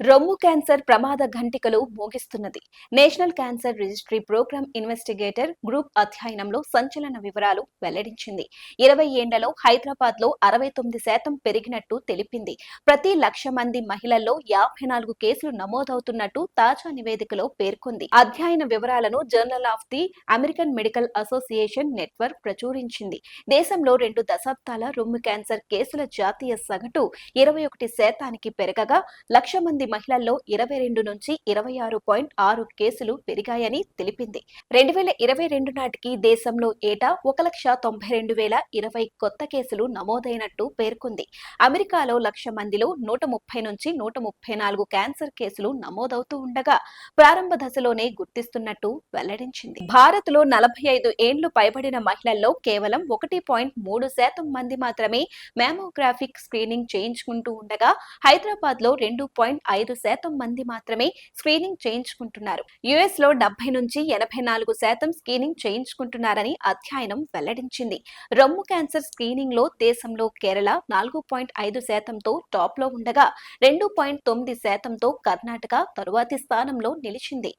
రొమ్ము క్యాన్సర్ ప్రమాద ఘంటికలు మోగిస్తున్నది. National cancer registry programme investigator group అధ్యయనంలో సంచలన వివరాలు వెల్లడించింది. ఇరవై ఏళ్ళలో హైదరాబాద్లో అరవై తొమ్మిది శాతం పెరిగినట్టు తెలిపింది. ప్రతి లక్ష మంది మహిళల్లో యాభై నాలుగు కేసులు నమోదవుతున్నట్టు తాజా నివేదికలో పేర్కొంది. అధ్యయన వివరాలను journal of the American medical association network ప్రచురించింది. దేశంలో రెండు దశాబ్దాల రొమ్ము క్యాన్సర్ కేసుల జాతీయ సగటు ఇరవై ఒకటి శాతానికి పెరగగా లక్ష మంది మహిళల్లో ఇరవై రెండు నుంచి ఇరవై ఆరు పాయింట్ ఆరు కేసులు పెరిగాయని తెలిపింది. రెండు వేల ఇరవై రెండు నాటికి దేశంలో ఏటా ఒక లక్ష తొంభై రెండు వేల ఇరవై కొత్త కేసులు నమోదైనట్టు పేర్కొంది. అమెరికాలో లక్ష మందిలో నూట ముప్పై నుంచి నూట ముప్పై నాలుగు క్యాన్సర్ కేసులు నమోదవుతూ ఉండగా ప్రారంభ దశలోనే గుర్తిస్తున్నట్టు వెల్లడించింది. భారత్లో నలభై ఐదు ఏండ్లు పైబడిన మహిళల్లో కేవలం ఒకటి పాయింట్ మూడు శాతం మంది మాత్రమే మ్యామోగ్రాఫిక్ స్క్రీనింగ్ చేయించుకుంటూ ఉండగా హైదరాబాద్లో రెండు పాయింట్ ఐదు శాతం మంది మాత్రమే స్క్రీనింగ్ చేయించుకుంటున్నారు. యుఎస్లో డెబ్బై నుంచి ఎనభై నాలుగు శాతం స్క్రీనింగ్ చేయించుకుంటున్నారని అధ్యయనం వెల్లడించింది. రొమ్ము క్యాన్సర్ స్క్రీనింగ్లో దేశంలో కేరళ నాలుగు పాయింట్ ఐదు శాతంతో టాప్లో ఉండగా రెండు పాయింట్ తొమ్మిది శాతంతో కర్ణాటక తరువాతి స్థానంలో నిలిచింది.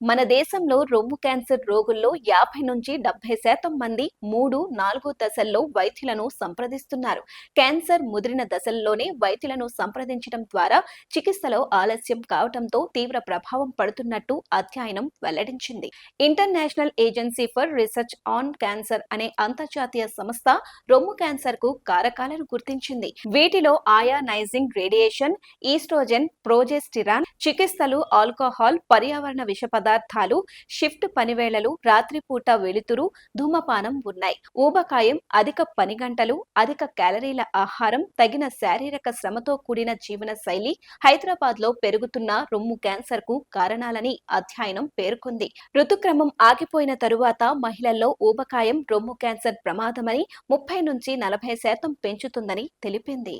మన దేశంలో రొమ్ము క్యాన్సర్ రోగుల్లో యాభై నుంచి డెబ్బై శాతం మంది మూడు నాలుగు దశల్లో వైద్యులను సంప్రదిస్తున్నారు. క్యాన్సర్ ముదిరిన దశల్లోనే వైద్యులను సంప్రదించడం ద్వారా చికిత్సలో ఆలస్యం కావడంతో తీవ్ర ప్రభావం పడుతున్నట్టు అధ్యయనం వెల్లడించింది. International agency for research on cancer అనే అంతర్జాతీయ సంస్థ రొమ్ము క్యాన్సర్కు కారకాలను గుర్తించింది. వీటిలో ఆయానైజింగ్ రేడియేషన్ ఈస్ట్రోజెన్ ప్రోజెస్టిరాన్ చికిత్సలు ఆల్కహాల్ పర్యావరణ విషపద పదార్థాలు షిఫ్ట్ పనివేళలు రాత్రిపూట వెలుతురు ధూమపానం ఉన్నాయి. ఊబకాయం అధిక పని గంటలు అధిక క్యాలరీల ఆహారం తగిన శారీరక శ్రమతో కూడిన జీవన శైలి హైదరాబాద్లో పెరుగుతున్న రొమ్ము క్యాన్సర్కు కారణాలని అధ్యయనం పేర్కొంది. ఋతుక్రమం ఆగిపోయిన తరువాత మహిళల్లో ఊబకాయం రొమ్ము క్యాన్సర్ ప్రమాదమని ముప్పై నుంచి నలభై శాతం పెంచుతుందని తెలిపింది.